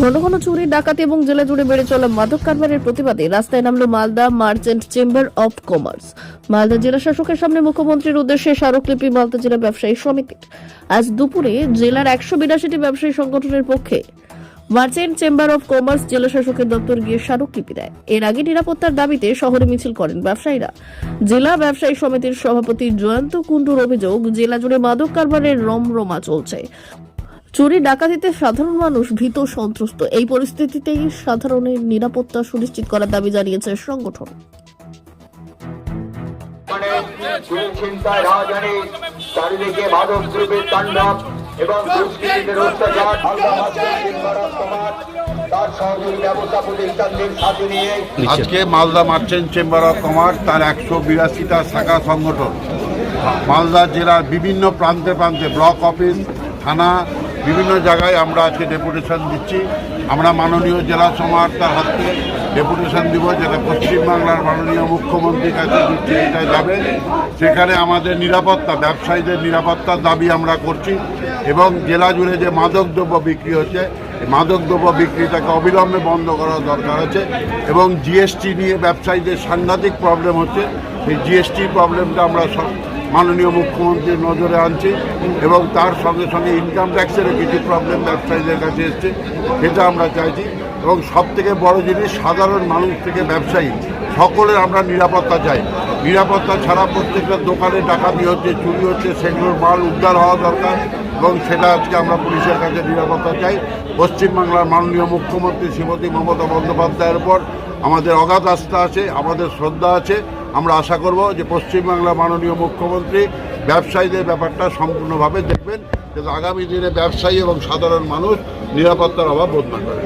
ঘন ঘন চুরি, ডাকাতি এবং জেলা জুড়ে বেড়ে চলা মাদক কারবারের প্রতিবাদে রাস্তায় নামলো Malda merchant chamber of commerce. Malda জেলা শাসকের সামনে মুখ্যমন্ত্রীর উদ্দেশ্যে স্মারকলিপি মালদা জেলা ব্যবসায়ী সমিতির আজ দুপুরে জেলার একশো বিরাশিটি ব্যবসায়ী সংগঠনের পক্ষে মার্চেন্ট চেম্বার অব কমার্স জেলা শাসকের দপ্তর গিয়ে স্মারকলিপি দেয়। এর আগে নিরাপত্তার দাবিতে শহরে মিছিল করেন ব্যবসায়ীরা। জেলা ব্যবসায়ী সমিতির সভাপতি জয়ন্ত কুণ্ডুর অভিযোগ, জেলা জুড়ে মাদক কারবারের রমরমা চলছে। চুরি ডাকাতিতে সাধারণ মানুষ ভীত সন্ত্রস্ত। এই পরিস্থিতিতেই সাধারণের নিরাপত্তা সুনিশ্চিত করার দাবি জানিয়েছে সংগঠন। মানে চুরি চিন্তায় রাজধানী চারিদিকে মাদক দ্রব্যের তাণ্ডব এবং দুষ্কৃতীদের অত্যাচার আল্লাহ হাসিন সমাজ তার সহযোগী ব্যবস্থা প্রতিষ্ঠানদের সাথে নিয়ে আজকে Malda merchant chamber of commerce তার একশো বিরাশিটা শাখা সংগঠন। মালদা জেলার বিভিন্ন প্রান্তে প্রান্তে ব্লক অফিস থানা বিভিন্ন জায়গায় আমরা আজকে ডেপুটেশন দিচ্ছি। আমরা মাননীয় জেলা সমাহর্তার হাতে ডেপুটেশন দিব যেটা পশ্চিমবাংলার মাননীয় মুখ্যমন্ত্রীর কাছে দিচ্ছি, এটা যাবে। সেখানে আমাদের নিরাপত্তা, ব্যবসায়ীদের নিরাপত্তার দাবি আমরা করছি এবং জেলা জুড়ে যে মাদক দ্রব্য বিক্রি হচ্ছে, এই মাদক দ্রব্য বিক্রিটাকে অবিলম্বে বন্ধ করা দরকার আছে এবং জিএসটি নিয়ে ব্যবসায়ীদের সাংঘাতিক প্রবলেম হচ্ছে। এই জিএসটি প্রবলেমটা আমরা সব মাননীয় মুখ্যমন্ত্রীর নজরে আনছি এবং তার সঙ্গে সঙ্গে ইনকাম ট্যাক্সেরও কিছু প্রবলেম ব্যবসায়ীদের কাছে এসছে, সেটা আমরা চাইছি। এবং সব থেকে বড় জিনিস, সাধারণ মানুষ থেকে ব্যবসায়ী, সকলের আমরা নিরাপত্তা চাই। নিরাপত্তা ছাড়া প্রত্যেকটা দোকানে ডাকাতি হচ্ছে, চুরি হচ্ছে, সেগুলোর মাল উদ্ধার হওয়া দরকার এবং সেটা আজকে আমরা পুলিশের কাছে নিরাপত্তা চাই। পশ্চিমবাংলার মাননীয় মুখ্যমন্ত্রী শ্রীমতী মমতা বন্দ্যোপাধ্যায়ের উপর আমাদের অগাধ আস্থা আছে, আমাদের শ্রদ্ধা আছে। আমরা আশা করব যে পশ্চিমবাংলার মাননীয় মুখ্যমন্ত্রী ব্যবসায়ীদের ব্যাপারটা সম্পূর্ণভাবে দেখবেন কিন্তু আগামী দিনে ব্যবসায়ী এবং সাধারণ মানুষ নিরাপত্তার অভাব বোধ না করে।